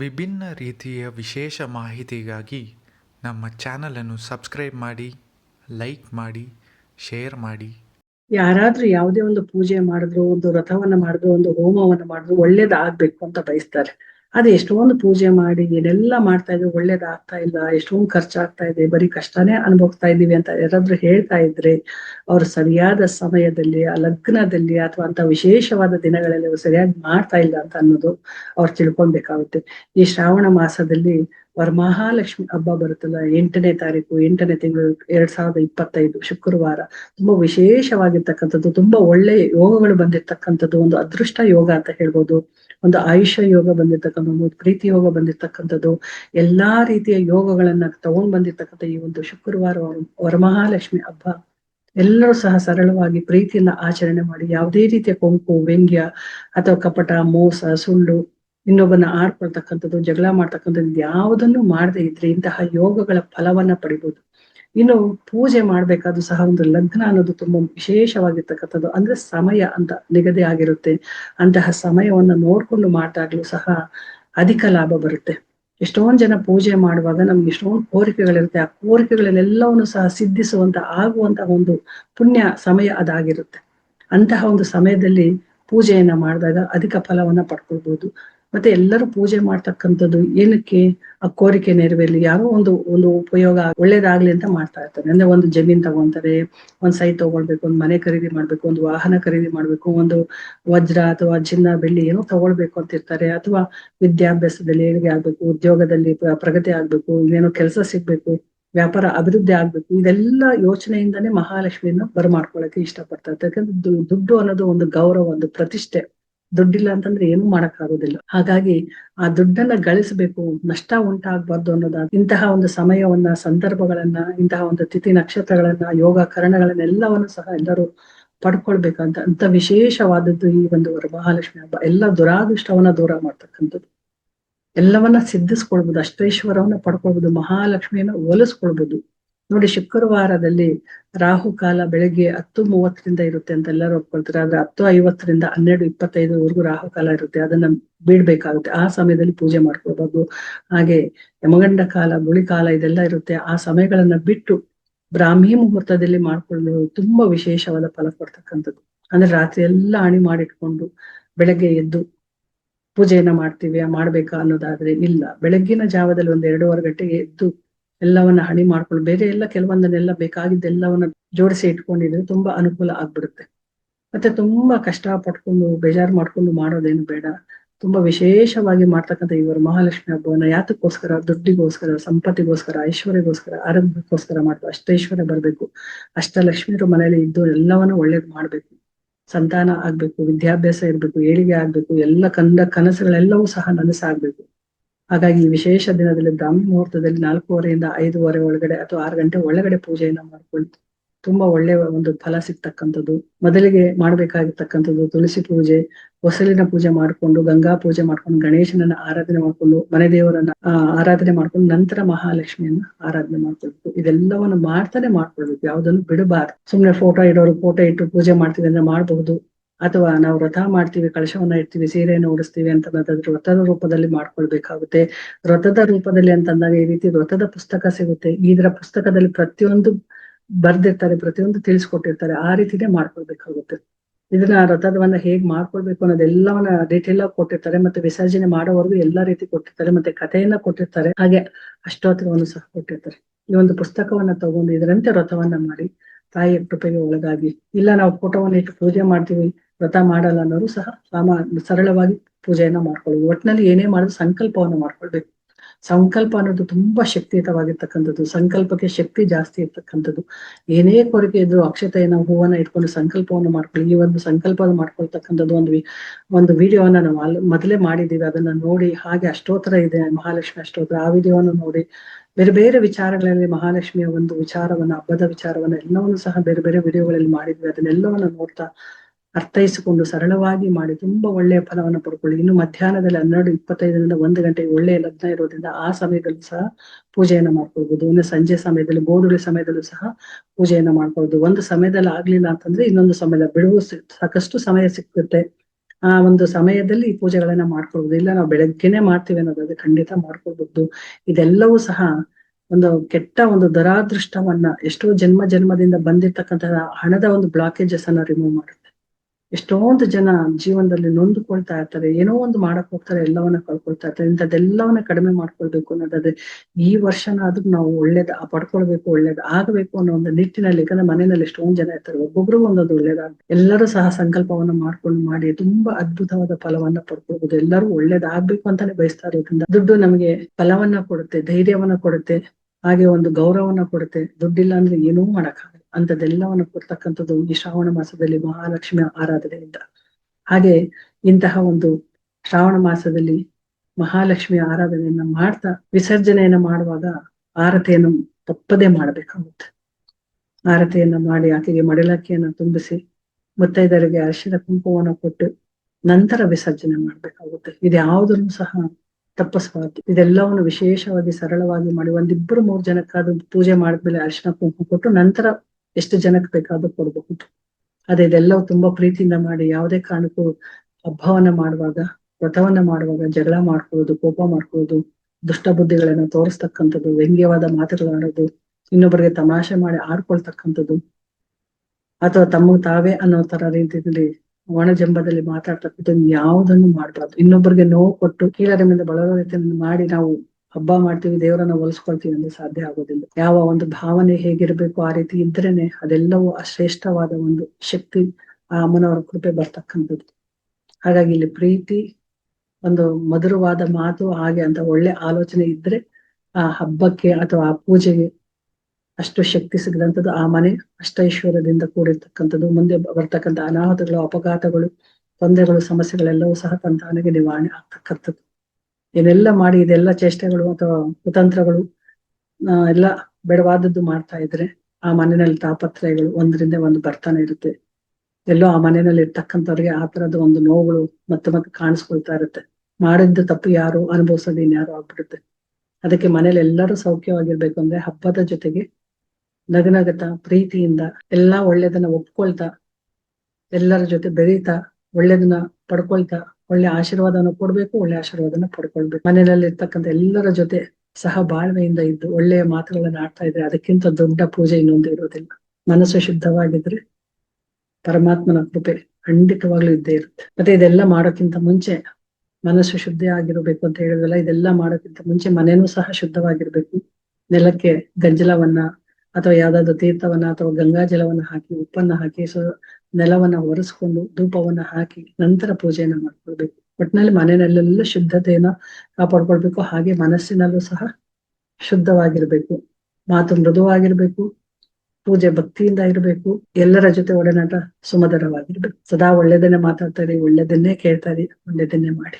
ವಿಭಿನ್ನ ರೀತಿಯ ವಿಶೇಷ ಮಾಹಿತಿಗಾಗಿ ನಮ್ಮ ಚಾನಲನ್ನು ಸಬ್ಸ್ಕ್ರೈಬ್ ಮಾಡಿ, ಲೈಕ್ ಮಾಡಿ, ಶೇರ್ ಮಾಡಿ. ಯಾರಾದ್ರೂ ಯಾವುದೇ ಒಂದು ಪೂಜೆ ಮಾಡಿದ್ರು, ಒಂದು ವ್ರತವನ್ನ ಮಾಡಿದ್ರು, ಒಂದು ಹೋಮವನ್ನ ಮಾಡಿದ್ರು, ಒಳ್ಳೇದಾಗ್ಬೇಕು ಅಂತ ಬಯಸ್ತಾರೆ. ಅದೇ ಎಷ್ಟೊಂದು ಪೂಜೆ ಮಾಡಿ ಏನೆಲ್ಲ ಮಾಡ್ತಾ ಇದ್ವಿ, ಒಳ್ಳೇದಾಗ್ತಾ ಇಲ್ಲ, ಎಷ್ಟೊಂದು ಖರ್ಚಾಗ್ತಾ ಇದೆ, ಬರೀ ಕಷ್ಟನೇ ಅನುಭವಿಸ್ತಾ ಇದೀವಿ ಅಂತ ಯಾರಾದ್ರೂ ಹೇಳ್ತಾ ಇದ್ರೆ, ಅವ್ರು ಸರಿಯಾದ ಸಮಯದಲ್ಲಿ, ಆ ಲಗ್ನದಲ್ಲಿ ಅಥವಾ ಅಂತ ವಿಶೇಷವಾದ ದಿನಗಳಲ್ಲಿ ಅವ್ರು ಸರಿಯಾಗಿ ಮಾಡ್ತಾ ಇಲ್ಲ ಅಂತ ಅನ್ನೋದು ಅವ್ರು ತಿಳ್ಕೊಬೇಕಾಗುತ್ತೆ ಈ ಶ್ರಾವಣ ಮಾಸದಲ್ಲಿ ವರಮಹಾಲಕ್ಷ್ಮಿ ಹಬ್ಬ ಬರುತ್ತಲ್ಲ, ಎಂಟನೇ ತಾರೀಕು, ಎಂಟನೇ ತಿಂಗಳು ಎರಡ್ ಸಾವಿರದ ಇಪ್ಪತ್ತೈದು, ಶುಕ್ರವಾರ, ತುಂಬಾ ವಿಶೇಷವಾಗಿರ್ತಕ್ಕಂಥದ್ದು, ತುಂಬಾ ಒಳ್ಳೆ ಯೋಗಗಳು ಬಂದಿರ್ತಕ್ಕಂಥದ್ದು, ಒಂದು ಅದೃಷ್ಟ ಯೋಗ ಅಂತ ಹೇಳ್ಬೋದು. ಒಂದು ಆಯುಷ ಯೋಗ ಬಂದಿರ್ತಕ್ಕಂಥ ಪ್ರೀತಿ ಯೋಗ ಬಂದಿರ್ತಕ್ಕಂಥದ್ದು, ಎಲ್ಲಾ ರೀತಿಯ ಯೋಗಗಳನ್ನ ತಗೊಂಡ್ ಬಂದಿರ್ತಕ್ಕಂಥ ಈ ಒಂದು ಶುಕ್ರವಾರ ವರ- ವರಮಹಾಲಕ್ಷ್ಮಿ ಹಬ್ಬ, ಎಲ್ಲರೂ ಸಹ ಸರಳವಾಗಿ ಪ್ರೀತಿಯನ್ನ ಆಚರಣೆ ಮಾಡಿ, ಯಾವುದೇ ರೀತಿಯ ಕೊಂಕು, ವ್ಯಂಗ್ಯ ಅಥವಾ ಕಪಟ, ಮೋಸ, ಸುಳ್ಳು ಇನ್ನೊಬ್ಬನ ಆಡ್ಕೊಳ್ತಕ್ಕಂಥದ್ದು, ಜಗಳ ಮಾಡ್ತಕ್ಕಂಥದ್ದು ಯಾವುದನ್ನು ಮಾಡದೇ ಇದ್ರೆ ಇಂತಹ ಯೋಗಗಳ ಫಲವನ್ನ ಪಡಿಬಹುದು ಇನ್ನು ಪೂಜೆ ಮಾಡ್ಬೇಕಾದ್ರೂ ಸಹ ಒಂದು ಲಗ್ನ ಅನ್ನೋದು ತುಂಬಾ ವಿಶೇಷವಾಗಿರ್ತಕ್ಕಂಥದ್ದು. ಅಂದ್ರೆ ಸಮಯ ಅಂತ ನಿಗದಿ ಆಗಿರುತ್ತೆ. ಅಂತಹ ಸಮಯವನ್ನ ನೋಡ್ಕೊಂಡು ಮಾಡಿದಾಗ್ಲೂ ಸಹ ಅಧಿಕ ಲಾಭ ಬರುತ್ತೆ. ಎಷ್ಟೊಂದ್ ಜನ ಪೂಜೆ ಮಾಡುವಾಗ ನಮ್ಗೆ ಎಷ್ಟೊಂದು ಕೋರಿಕೆಗಳಿರುತ್ತೆ. ಆ ಕೋರಿಕೆಗಳನ್ನೆಲ್ಲವನ್ನು ಸಹ ಸಿದ್ಧಿಸುವಂತ, ಆಗುವಂತ ಒಂದು ಪುಣ್ಯ ಸಮಯ ಅದಾಗಿರುತ್ತೆ. ಅಂತಹ ಒಂದು ಸಮಯದಲ್ಲಿ ಪೂಜೆಯನ್ನ ಮಾಡಿದಾಗ ಅಧಿಕ ಫಲವನ್ನ ಪಡ್ಕೊಳ್ಬಹುದು ಮತ್ತೆ ಎಲ್ಲರೂ ಪೂಜೆ ಮಾಡ್ತಕ್ಕಂಥದ್ದು ಏನಕ್ಕೆ? ಆ ಕೋರಿಕೆ ನೆರವೇರ್ಲಿ. ಯಾರೋ ಒಂದು ಒಂದು ಉಪಯೋಗ ಒಳ್ಳೇದಾಗ್ಲಿ ಅಂತ ಮಾಡ್ತಾ ಇರ್ತಾರೆ. ಅಂದ್ರೆ ಒಂದು ಜಮೀನ್ ತಗೊಂತಾರೆ, ಒಂದ್ ಸೈ ತಗೊಳ್ಬೇಕು, ಒಂದ್ ಮನೆ ಖರೀದಿ ಮಾಡ್ಬೇಕು, ಒಂದು ವಾಹನ ಖರೀದಿ ಮಾಡ್ಬೇಕು, ಒಂದು ವಜ್ರ ಅಥವಾ ಚಿನ್ನ, ಬೆಳ್ಳಿ ಏನೋ ತಗೊಳ್ಬೇಕು ಅಂತ ಇರ್ತಾರೆ. ಅಥವಾ ವಿದ್ಯಾಭ್ಯಾಸದಲ್ಲಿ ಏಳಿಗೆ ಆಗ್ಬೇಕು, ಉದ್ಯೋಗದಲ್ಲಿ ಪ್ರಗತಿ ಆಗ್ಬೇಕು ಏನೋ ಕೆಲಸ ಸಿಗ್ಬೇಕು, ವ್ಯಾಪಾರ ಅಭಿವೃದ್ಧಿ ಆಗ್ಬೇಕು, ಇದೆಲ್ಲ ಯೋಚನೆಯಿಂದಾನೇ ಮಹಾಲಕ್ಷ್ಮಿಯನ್ನ ಬರಮಾಡ್ಕೊಳಕ್ಕೆ ಇಷ್ಟಪಡ್ತಾರೆ. ಯಾಕಂದ್ರೆ ದುಡ್ಡು ಅನ್ನೋದು ಒಂದು ಗೌರವ, ಒಂದು ಪ್ರತಿಷ್ಠೆ. ದುಡ್ಡಿಲ್ಲ ಅಂತಂದ್ರೆ ಏನು ಮಾಡಕ್ ಆಗೋದಿಲ್ಲ ಹಾಗಾಗಿ ಆ ದುಡ್ಡನ್ನ ಗಳಿಸಬೇಕು, ನಷ್ಟ ಉಂಟಾಗಬಾರ್ದು ಅನ್ನೋದ, ಇಂತಹ ಒಂದು ಸಮಯವನ್ನ, ಸಂದರ್ಭಗಳನ್ನ, ಇಂತಹ ಒಂದು ತಿಥಿ ನಕ್ಷತ್ರಗಳನ್ನ ಯೋಗ ಕರಣಗಳನ್ನೆಲ್ಲವನ್ನು ಸಹ ಎಲ್ಲರೂ ಪಡ್ಕೊಳ್ಬೇಕಂತ, ಅಂತ ವಿಶೇಷವಾದದ್ದು ಈ ಒಂದು ವರಮಹಾಲಕ್ಷ್ಮಿ ಹಬ್ಬ. ಎಲ್ಲ ದುರಾದೃಷ್ಟವನ್ನ ದೂರ ಮಾಡ್ತಕ್ಕಂಥದ್ದು. ಎಲ್ಲವನ್ನ ಸಿದ್ಧಿಸ್ಕೊಳ್ಬಹುದು ಅಷ್ಟೇಶ್ವರವನ್ನ ಪಡ್ಕೊಳ್ಬಹುದು ಮಹಾಲಕ್ಷ್ಮಿಯನ್ನ ಒಲಿಸ್ಕೊಳ್ಬಹುದು ನೋಡಿ, ಶುಕ್ರವಾರದಲ್ಲಿ ರಾಹು ಕಾಲ ಬೆಳಗ್ಗೆ ಹತ್ತು ಮೂವತ್ತರಿಂದ ಇರುತ್ತೆ ಅಂತ ಎಲ್ಲರೂ ಒಪ್ಕೊಳ್ತಾರೆ. ಆದ್ರೆ ಹತ್ತು ಐವತ್ತರಿಂದ ಹನ್ನೆರಡು ಇಪ್ಪತ್ತೈದರವರೆಗೂ ರಾಹು ಕಾಲ ಇರುತ್ತೆ. ಅದನ್ನ ಬೀಳ್ಬೇಕಾಗುತ್ತೆ ಆ ಸಮಯದಲ್ಲಿ ಪೂಜೆ ಮಾಡ್ಕೋಬಹುದು ಹಾಗೆ ಯಮಗಂಡ ಕಾಲ, ಗುಳಿ ಕಾಲ ಇದೆಲ್ಲ ಇರುತ್ತೆ. ಆ ಸಮಯಗಳನ್ನ ಬಿಟ್ಟು ಬ್ರಾಹ್ಮಿ ಮುಹೂರ್ತದಲ್ಲಿ ಮಾಡ್ಕೊಳ್ಳೋದು ತುಂಬಾ ವಿಶೇಷವಾದ ಫಲ ಕೊಡ್ತಕ್ಕಂಥದ್ದು. ಅಂದ್ರೆ ರಾತ್ರಿ ಎಲ್ಲ ಹಣಿ ಮಾಡಿಟ್ಕೊಂಡು ಬೆಳಗ್ಗೆ ಎದ್ದು ಪೂಜೆಯನ್ನ ಮಾಡ್ತೀವಿ. ಮಾಡ್ಬೇಕಾ ಅನ್ನೋದಾದ್ರೆ ಇಲ್ಲ. ಬೆಳಗ್ಗಿನ ಜಾವದಲ್ಲಿ ಒಂದ್ ಎರಡೂವರೆ ಗಂಟೆಗೆ ಎದ್ದು ಎಲ್ಲವನ್ನ ಹಣಿ ಮಾಡ್ಕೊಂಡು, ಬೇರೆ ಎಲ್ಲ ಕೆಲವೊಂದನ್ನೆಲ್ಲ ಬೇಕಾಗಿದ್ದೆಲ್ಲವನ್ನ ಜೋಡಿಸಿ ಇಟ್ಕೊಂಡಿದ್ರೆ ತುಂಬಾ ಅನುಕೂಲ ಆಗ್ಬಿಡುತ್ತೆ. ಮತ್ತೆ ತುಂಬಾ ಕಷ್ಟ ಪಟ್ಕೊಂಡು, ಬೇಜಾರು ಮಾಡ್ಕೊಂಡು ಮಾಡೋದೇನು ಬೇಡ. ತುಂಬಾ ವಿಶೇಷವಾಗಿ ಮಾಡ್ತಕ್ಕಂಥ ಇವರು ಮಹಾಲಕ್ಷ್ಮಿ ಹಬ್ಬವನ್ನ ಯಾತಕ್ಕೋಸ್ಕರ, ದುಡ್ಡಿಗೋಸ್ಕರ, ಸಂಪತ್ತಿಗೋಸ್ಕರ, ಐಶ್ವರ್ಯಗೋಸ್ಕರ, ಆರೋಗ್ಯಕ್ಕೋಸ್ಕರ ಮಾಡ್ತಾರೆ ಅಷ್ಟೈಶ್ವರ್ಯ ಬರ್ಬೇಕು. ಅಷ್ಟಲಕ್ಷ್ಮಿಯರು ಮನೆಯಲ್ಲಿ ಇದ್ದು ಎಲ್ಲವನ್ನೂ ಒಳ್ಳೇದು ಮಾಡ್ಬೇಕು. ಸಂತಾನ ಆಗ್ಬೇಕು, ವಿದ್ಯಾಭ್ಯಾಸ ಇರ್ಬೇಕು, ಏಳಿಗೆ ಆಗ್ಬೇಕು, ಎಲ್ಲ ಕಂದ ಕನಸುಗಳೆಲ್ಲವೂ ಸಹ ನನಸಾಗ್ಬೇಕು. ಹಾಗಾಗಿ ಈ ವಿಶೇಷ ದಿನದಲ್ಲಿ ಬ್ರಾಹ್ಮಿ ಮುಹೂರ್ತದಲ್ಲಿ ನಾಲ್ಕೂವರೆಯಿಂದ ಐದೂವರೆ ಒಳಗಡೆ ಅಥವಾ ಆರು ಗಂಟೆ ಒಳಗಡೆ ಪೂಜೆಯನ್ನ ಮಾಡ್ಕೊಂಡು ತುಂಬಾ ಒಳ್ಳೆಯ ಒಂದು ಫಲ ಸಿಗ್ತಕ್ಕಂಥದ್ದು. ಮೊದಲಿಗೆ ಮಾಡ್ಬೇಕಾಗಿರ್ತಕ್ಕಂಥದ್ದು ತುಳಸಿ ಪೂಜೆ, ಹೊಸಲಿನ ಪೂಜೆ ಮಾಡ್ಕೊಂಡು, ಗಂಗಾ ಪೂಜೆ ಮಾಡ್ಕೊಂಡು, ಗಣೇಶನನ್ನ ಆರಾಧನೆ ಮಾಡ್ಕೊಂಡು, ಮನೆ ದೇವರನ್ನ ಆರಾಧನೆ ಮಾಡ್ಕೊಂಡು, ನಂತರ ಮಹಾಲಕ್ಷ್ಮಿಯನ್ನ ಆರಾಧನೆ ಮಾಡ್ಕೊಳ್ಬೇಕು. ಇದೆಲ್ಲವನ್ನು ಮಾಡ್ತಾನೆ ಮಾಡ್ಕೊಳ್ಬೇಕು. ಯಾವ್ದನ್ನು ಬಿಡಬಾರ್ದು. ಸುಮ್ನೆ ಫೋಟೋ ಇಡೋರು ಫೋಟೋ ಇಟ್ಟು ಪೂಜೆ ಮಾಡ್ತೀವಿ ಅಂದ್ರೆ ಮಾಡಬಹುದು. ಅಥವಾ ನಾವು ವ್ರತ ಮಾಡ್ತೀವಿ ಕಳಶವನ್ನ ಇಡ್ತೀವಿ, ಸೀರೆಯನ್ನು ಉಡಿಸ್ತೀವಿ ಅಂತ ವ್ರತದ ರೂಪದಲ್ಲಿ ಮಾಡ್ಕೊಳ್ಬೇಕಾಗುತ್ತೆ. ವ್ರತದ ರೂಪದಲ್ಲಿ ಅಂತಂದಾಗ ಈ ರೀತಿ ವ್ರತದ ಪುಸ್ತಕ ಸಿಗುತ್ತೆ. ಇದರ ಪುಸ್ತಕದಲ್ಲಿ ಪ್ರತಿಯೊಂದು ಬರ್ದಿರ್ತಾರೆ, ಪ್ರತಿಯೊಂದು ತಿಳಿಸ್ಕೊಟ್ಟಿರ್ತಾರೆ, ಆ ರೀತಿನೇ ಮಾಡ್ಕೊಳ್ಬೇಕಾಗುತ್ತೆ. ಇದನ್ನ ವ್ರತದವನ್ನ ಹೇಗ್ ಮಾಡ್ಕೊಳ್ಬೇಕು ಅನ್ನೋದೆಲ್ಲವನ್ನ ಡೀಟೇಲ್ ಆಗಿ ಕೊಟ್ಟಿರ್ತಾರೆ ಮತ್ತೆ ವಿಸರ್ಜನೆ ಮಾಡೋವರೆಗೂ ಎಲ್ಲಾ ರೀತಿ ಕೊಟ್ಟಿರ್ತಾರೆ ಮತ್ತೆ ಕಥೆಯನ್ನ ಕೊಟ್ಟಿರ್ತಾರೆ. ಹಾಗೆ ಅಷ್ಟೋತ್ತರವನ್ನು ಸಹ ಕೊಟ್ಟಿರ್ತಾರೆ. ಈ ಒಂದು ಪುಸ್ತಕವನ್ನ ತಗೊಂಡು ಇದರಂತೆ ವ್ರತವನ್ನ ಮಾಡಿ ತಾಯಿಯ ಕೃಪೆಗೆ ಒಳಗಾಗಿ. ಇಲ್ಲ ನಾವು ಫೋಟೋವನ್ನ ಇಟ್ಟು ಪೂಜೆ ಮಾಡ್ತೀವಿ ವ್ರತ ಮಾಡಲ್ಲ ಅನ್ನೋರು ಸಹ ಸಾಮಾನ್ಯ ಸರಳವಾಗಿ ಪೂಜೆಯನ್ನ ಮಾಡ್ಕೊಳ್ಳೋದು. ಒಟ್ಟಿನಲ್ಲಿ ಏನೇ ಮಾಡಿದ್ರು ಸಂಕಲ್ಪವನ್ನ ಮಾಡ್ಕೊಳ್ಬೇಕು. ಸಂಕಲ್ಪ ಅನ್ನೋದು ತುಂಬಾ ಶಕ್ತಿಯುತವಾಗಿರ್ತಕ್ಕಂಥದ್ದು. ಸಂಕಲ್ಪಕ್ಕೆ ಶಕ್ತಿ ಜಾಸ್ತಿ ಇರ್ತಕ್ಕಂಥದ್ದು. ಏನೇ ಕೋರಿಕೆ ಇದ್ರು ಅಕ್ಷತೆಯನ್ನ, ಹೂವನ್ನ ಇಟ್ಕೊಂಡು ಸಂಕಲ್ಪವನ್ನು ಮಾಡ್ಕೊಳ್ಳಿ. ಈ ಒಂದು ಸಂಕಲ್ಪ ಮಾಡ್ಕೊಳ್ತಕ್ಕಂಥದ್ದು ಒಂದು ಒಂದು ವಿಡಿಯೋವನ್ನ ನಾವು ಮೊದಲೇ ಮಾಡಿದ್ದೀವಿ. ಅದನ್ನ ನೋಡಿ ಹಾಗೆ ಅಷ್ಟೋತ್ತರ ಇದೆ. ಮಹಾಲಕ್ಷ್ಮಿ ಅಷ್ಟೋತ್ತರ. ಆ ವಿಡಿಯೋವನ್ನು ನೋಡಿ ಬೇರೆ ಬೇರೆ ವಿಚಾರಗಳಲ್ಲಿ ಮಹಾಲಕ್ಷ್ಮಿಯ ಒಂದು ವಿಚಾರವನ್ನ, ಹಬ್ಬದ ವಿಚಾರವನ್ನ ಎಲ್ಲವನ್ನು ಸಹ ಬೇರೆ ಬೇರೆ ವಿಡಿಯೋಗಳಲ್ಲಿ ಮಾಡಿದ್ವಿ. ಅದನ್ನೆಲ್ಲವನ್ನ ನೋಡ್ತಾ ಅರ್ಥೈಸಿಕೊಂಡು ಸರಳವಾಗಿ ಮಾಡಿ ತುಂಬಾ ಒಳ್ಳೆಯ ಫಲವನ್ನು ಪಡ್ಕೊಳ್ಳಿ. ಇನ್ನು ಮಧ್ಯಾಹ್ನದಲ್ಲಿ ಹನ್ನೆರಡು ಇಪ್ಪತ್ತೈದರಿಂದ ಒಂದು ಗಂಟೆಗೆ ಒಳ್ಳೆಯ ಲಗ್ನ ಇರೋದ್ರಿಂದ ಆ ಸಮಯದಲ್ಲೂ ಸಹ ಪೂಜೆಯನ್ನ ಮಾಡ್ಕೊಳ್ಬಹುದು ಇನ್ನು ಸಂಜೆ ಸಮಯದಲ್ಲಿ ಗೋಧುಳಿ ಸಮಯದಲ್ಲೂ ಸಹ ಪೂಜೆಯನ್ನ ಮಾಡ್ಕೊಳ್ಬಹುದು ಒಂದು ಸಮಯದಲ್ಲಿ ಆಗ್ಲಿಲ್ಲ ಅಂತಂದ್ರೆ ಇನ್ನೊಂದು ಸಮಯದಲ್ಲಿ ಬಿಡುವು ಸಾಕಷ್ಟು ಸಮಯ ಸಿಕ್ಕುತ್ತೆ. ಆ ಒಂದು ಸಮಯದಲ್ಲಿ ಈ ಪೂಜೆಗಳನ್ನ ಮಾಡ್ಕೊಳ್ಬಹುದು ಇಲ್ಲ ನಾವು ಬೆಳಗ್ಗೆನೆ ಮಾಡ್ತೀವಿ ಅನ್ನೋದಾದ್ರೆ ಖಂಡಿತ ಮಾಡ್ಕೊಳ್ಬಹುದು. ಇದೆಲ್ಲವೂ ಸಹ ಒಂದು ಕೆಟ್ಟ ಒಂದು ದರಾದೃಷ್ಟವನ್ನ ಎಷ್ಟೋ ಜನ್ಮ ಜನ್ಮದಿಂದ ಬಂದಿರ್ತಕ್ಕಂತಹ ಹಣದ ಒಂದು ಬ್ಲಾಕೇಜಸ್ ಅನ್ನ ರಿಮೂವ್ ಮಾಡುತ್ತೆ ಎಷ್ಟೊಂದು ಜನ ಜೀವನದಲ್ಲಿ ನೊಂದುಕೊಳ್ತಾ ಇರ್ತಾರೆ, ಏನೋ ಒಂದು ಮಾಡಕ್ ಹೋಗ್ತಾರೆ, ಎಲ್ಲವನ್ನ ಕಳ್ಕೊಳ್ತಾ ಇರ್ತಾರೆ, ಇಂಥದ್ದೆಲ್ಲವನ್ನ ಕಡಿಮೆ ಮಾಡ್ಕೊಳ್ಬೇಕು ಅನ್ನೋದಾದ್ರೆ ಈ ವರ್ಷನಾದ್ರೂ ನಾವು ಒಳ್ಳೇದ ಪಡ್ಕೊಳ್ಬೇಕು, ಒಳ್ಳೇದ್ ಆಗಬೇಕು ಅನ್ನೋ ಒಂದು ನಿಟ್ಟಿನಲ್ಲಿ, ಯಾಕಂದ್ರೆ ಮನೆಯಲ್ಲಿ ಎಷ್ಟೊಂದು ಜನ ಇರ್ತಾರೆ ಒಬ್ಬೊಬ್ರು ಒಂದೊಂದು ಒಳ್ಳೇದಾಗ ಎಲ್ಲರೂ ಸಹ ಸಂಕಲ್ಪವನ್ನ ಮಾಡ್ಕೊಂಡು ಮಾಡಿ, ತುಂಬಾ ಅದ್ಭುತವಾದ ಫಲವನ್ನ ಪಡ್ಕೊಳ್ಬಹುದು ಎಲ್ಲರೂ ಒಳ್ಳೇದಾಗ್ಬೇಕು ಅಂತಾನೆ ಬಯಸ್ತಾರೆ ಇರೋದ್ರಿಂದ ದುಡ್ಡು ನಮಗೆ ಫಲವನ್ನ ಕೊಡುತ್ತೆ, ಧೈರ್ಯವನ್ನ ಕೊಡುತ್ತೆ, ಹಾಗೆ ಒಂದು ಗೌರವನ ಕೊಡುತ್ತೆ, ದುಡ್ಡಿಲ್ಲ ಅಂದ್ರೆ ಏನೂ ಮಾಡಕ್ಕಾಗಲ್ಲ. ಅಂತದೆಲ್ಲವನ್ನು ಕೊಡ್ತಕ್ಕಂಥದ್ದು ಈ ಶ್ರಾವಣ ಮಾಸದಲ್ಲಿ ಮಹಾಲಕ್ಷ್ಮಿ ಆರಾಧನೆಯಿಂದ. ಹಾಗೆ ಇಂತಹ ಒಂದು ಶ್ರಾವಣ ಮಾಸದಲ್ಲಿ ಮಹಾಲಕ್ಷ್ಮಿ ಆರಾಧನೆಯನ್ನ ಮಾಡ್ತಾ ವಿಸರ್ಜನೆಯನ್ನ ಮಾಡುವಾಗ ಆರತಿಯನ್ನು ತಪ್ಪದೇ ಮಾಡಬೇಕಾಗುತ್ತೆ. ಆರತಿಯನ್ನ ಮಾಡಿ ಆಕೆಗೆ ಮಡಿಲಕ್ಕಿಯನ್ನ ತುಂಬಿಸಿ ಮುತ್ತೈದರಿಗೆ ಅರಿಶಿನ ಕುಂಕುಮವನ್ನು ಕೊಟ್ಟು ನಂತರ ವಿಸರ್ಜನೆ ಮಾಡ್ಬೇಕಾಗುತ್ತೆ. ಇದ್ಯಾವುದನ್ನು ಸಹ ತಪ್ಪಿಸಬಾರ್ದು. ಇದೆಲ್ಲವನ್ನು ವಿಶೇಷವಾಗಿ ಸರಳವಾಗಿ ಮಾಡಿ ಒಂದಿಬ್ಬರು ಮೂರು ಜನಕ್ಕಾದ ಪೂಜೆ ಮಾಡಿದ್ಮೇಲೆ ಅರಿಶಿನ ಕುಂಕುಮ ಕೊಟ್ಟು ನಂತರ ಎಷ್ಟು ಜನಕ್ಕೆ ಬೇಕಾದ್ರೂ ಕೊಡಬಹುದು. ಅದೇ ಇದೆಲ್ಲವೂ ತುಂಬಾ ಪ್ರೀತಿಯಿಂದ ಮಾಡಿ ಯಾವುದೇ ಕಾರಣಕ್ಕೂ ಹಬ್ಬವನ್ನ ಮಾಡುವಾಗ, ವ್ರತವನ್ನ ಮಾಡುವಾಗ, ಜಗಳ ಮಾಡ್ಕೊಳ್ಳೋದು, ಕೋಪ ಮಾಡ್ಕೊಳ್ಳೋದು ದುಷ್ಟ ಬುದ್ಧಿಗಳನ್ನ ತೋರಿಸ್ತಕ್ಕಂಥದ್ದು, ವ್ಯಂಗ್ಯವಾದ ಮಾತುಗಳಾಡೋದು ಇನ್ನೊಬ್ಬರಿಗೆ ತಮಾಷೆ ಮಾಡಿ ಆಡ್ಕೊಳ್ತಕ್ಕಂಥದ್ದು, ಅಥವಾ ತಮ್ಮ ತಾವೇ ಅನ್ನೋ ತರ ರೀತಿಯಲ್ಲಿ ಒಣಜಂಬದಲ್ಲಿ ಮಾತಾಡ್ತಕ್ಕಂಥದ್ದು ಯಾವುದನ್ನು ಮಾಡಬಾರ್ದು. ಇನ್ನೊಬ್ಬರಿಗೆ ನೋವು ಕೊಟ್ಟು ಕೀಳರ ಮೇಲೆ ಬಳಲೋ ರೀತಿಯನ್ನು ಮಾಡಿ ನಾವು ಹಬ್ಬ ಮಾಡ್ತೀವಿ, ದೇವರನ್ನ ಒಲಿಸ್ಕೊಳ್ತೀವಿ ಅಂದ್ರೆ ಸಾಧ್ಯ ಆಗೋದಿಲ್ಲ. ಯಾವ ಒಂದು ಭಾವನೆ ಹೇಗಿರ್ಬೇಕು ಆ ರೀತಿ ಇದ್ರೇನೆ ಅದೆಲ್ಲವೂ ಅಶ್ರೇಷ್ಠವಾದ ಶ್ರೇಷ್ಠವಾದ ಒಂದು ಶಕ್ತಿ ಆ ಅಮ್ಮನವರ ಕೃಪೆ ಬರ್ತಕ್ಕಂಥದ್ದು. ಹಾಗಾಗಿ ಇಲ್ಲಿ ಪ್ರೀತಿ, ಒಂದು ಮಧುರವಾದ ಮಾತು, ಹಾಗೆ ಅಂತ ಒಳ್ಳೆ ಆಲೋಚನೆ ಇದ್ರೆ ಆ ಹಬ್ಬಕ್ಕೆ ಅಥವಾ ಆ ಪೂಜೆಗೆ ಅಷ್ಟು ಶಕ್ತಿ ಸಿಗದಂಥದ್ದು ಆ ಮನೆ ಅಷ್ಟೈಶ್ವರ್ಯದಿಂದ ಕೂಡಿರ್ತಕ್ಕಂಥದ್ದು. ಮುಂದೆ ಬರ್ತಕ್ಕಂಥ ಅನಾಹುತಗಳು, ಅಪಘಾತಗಳು, ತೊಂದರೆಗಳು, ಸಮಸ್ಯೆಗಳೆಲ್ಲವೂ ಸಹ ತಂತಾನೆಗೆ ನಿವಾರಣೆ ಆಗ್ತಕ್ಕಂಥದ್ದು. ಇದೆಲ್ಲ ಮಾಡಿ ಇದೆಲ್ಲ ಚೇಷ್ಟೆಗಳು ಅಥವಾ ಕುತಂತ್ರಗಳು ಎಲ್ಲ ಬೇಡವಾದದ್ದು ಮಾಡ್ತಾ ಇದ್ರೆ ಆ ಮನೆಯಲ್ಲಿ ತಾಪತ್ರಯಗಳು ಒಂದರಿಂದ ಒಂದು ಬರ್ತಾನೆ ಇರುತ್ತೆ. ಎಲ್ಲೋ ಆ ಮನೆಯಲ್ಲಿ ಇರ್ತಕ್ಕಂಥವ್ರಿಗೆ ಆ ತರದ ಒಂದು ನೋವುಗಳು ಮತ್ತೆ ಮತ್ತೆ ಕಾಣಿಸ್ಕೊಳ್ತಾ ಇರುತ್ತೆ. ಮಾಡಿದ್ದ ತಪ್ಪು ಯಾರು, ಅನುಭವಿಸೋದು ಇನ್ಯಾರು ಆಗ್ಬಿಡುತ್ತೆ. ಅದಕ್ಕೆ ಮನೇಲಿ ಎಲ್ಲರೂ ಸೌಖ್ಯವಾಗಿರ್ಬೇಕು ಅಂದ್ರೆ ಹಬ್ಬದ ಜೊತೆಗೆ ನಗನಗತ, ಪ್ರೀತಿಯಿಂದ ಎಲ್ಲಾ ಒಳ್ಳೇದನ್ನ ಒಪ್ಕೊಳ್ತಾ, ಎಲ್ಲರ ಜೊತೆ ಬೆರೀತಾ, ಒಳ್ಳೇದನ್ನ ಪಡ್ಕೊಳ್ತಾ ಒಳ್ಳೆ ಆಶೀರ್ವಾದನ ಕೊಡ್ಬೇಕು, ಒಳ್ಳೆ ಆಶೀರ್ವಾದನ ಪಡ್ಕೊಳ್ಬೇಕು. ಮನೆಯಲ್ಲಿ ಇರ್ತಕ್ಕಂಥ ಎಲ್ಲರ ಜೊತೆ ಸಹ ಬಾಳ್ವೆಯಿಂದ ಇದ್ದು ಒಳ್ಳೆಯ ಮಾತುಗಳನ್ನ ಆಡ್ತಾ ಇದ್ರೆ ಅದಕ್ಕಿಂತ ದೊಡ್ಡ ಪೂಜೆ ಇನ್ನೊಂದು ಇರೋದಿಲ್ಲ ಮನಸ್ಸು ಶುದ್ಧವಾಗಿದ್ರೆ ಪರಮಾತ್ಮನ ಕೃಪೆ ಖಂಡಿತವಾಗ್ಲೂ ಇದ್ದೇ ಇರುತ್ತೆ. ಮತ್ತೆ ಇದೆಲ್ಲ ಮಾಡೋಕ್ಕಿಂತ ಮುಂಚೆ ಮನಸ್ಸು ಶುದ್ಧ ಆಗಿರ್ಬೇಕು ಅಂತ ಹೇಳಿದ್ವಲ್ಲ, ಇದೆಲ್ಲ ಮಾಡೋಕ್ಕಿಂತ ಮುಂಚೆ ಮನೇನು ಸಹ ಶುದ್ಧವಾಗಿರ್ಬೇಕು. ನೆಲಕ್ಕೆ ಗಂಜಲವನ್ನ ಅಥವಾ ಯಾವ್ದಾದ್ರು ತೀರ್ಥವನ್ನ ಅಥವಾ ಗಂಗಾ ಜಲವನ್ನ ಹಾಕಿ ಉಪ್ಪನ್ನ ಹಾಕಿ ಸೊ ನೆಲವನ್ನ ಒರೆಸ್ಕೊಂಡು ಧೂಪವನ್ನ ಹಾಕಿ ನಂತರ ಪೂಜೆಯನ್ನ ಮಾಡ್ಕೊಳ್ಬೇಕು. ಒಟ್ಟಿನಲ್ಲಿ ಮನೆಯಲ್ಲೆಲ್ಲ ಶುದ್ಧತೆಯನ್ನ ಕಾಪಾಡ್ಕೊಳ್ಬೇಕು. ಹಾಗೆ ಮನಸ್ಸಿನಲ್ಲೂ ಸಹ ಶುದ್ಧವಾಗಿರ್ಬೇಕು. ಮಾತು ಮೃದುವಾಗಿರ್ಬೇಕು. ಪೂಜೆ ಭಕ್ತಿಯಿಂದ ಇರಬೇಕು. ಎಲ್ಲರ ಜೊತೆ ಒಡನಾಟ ಸುಮಧುರವಾಗಿರ್ಬೇಕು. ಸದಾ ಒಳ್ಳೇದನ್ನೇ ಮಾತಾಡ್ತಾರೆ ಒಳ್ಳೇದನ್ನೇ ಕೇಳ್ತಾರೆ ಒಳ್ಳೇದನ್ನೇ ಮಾಡಿ.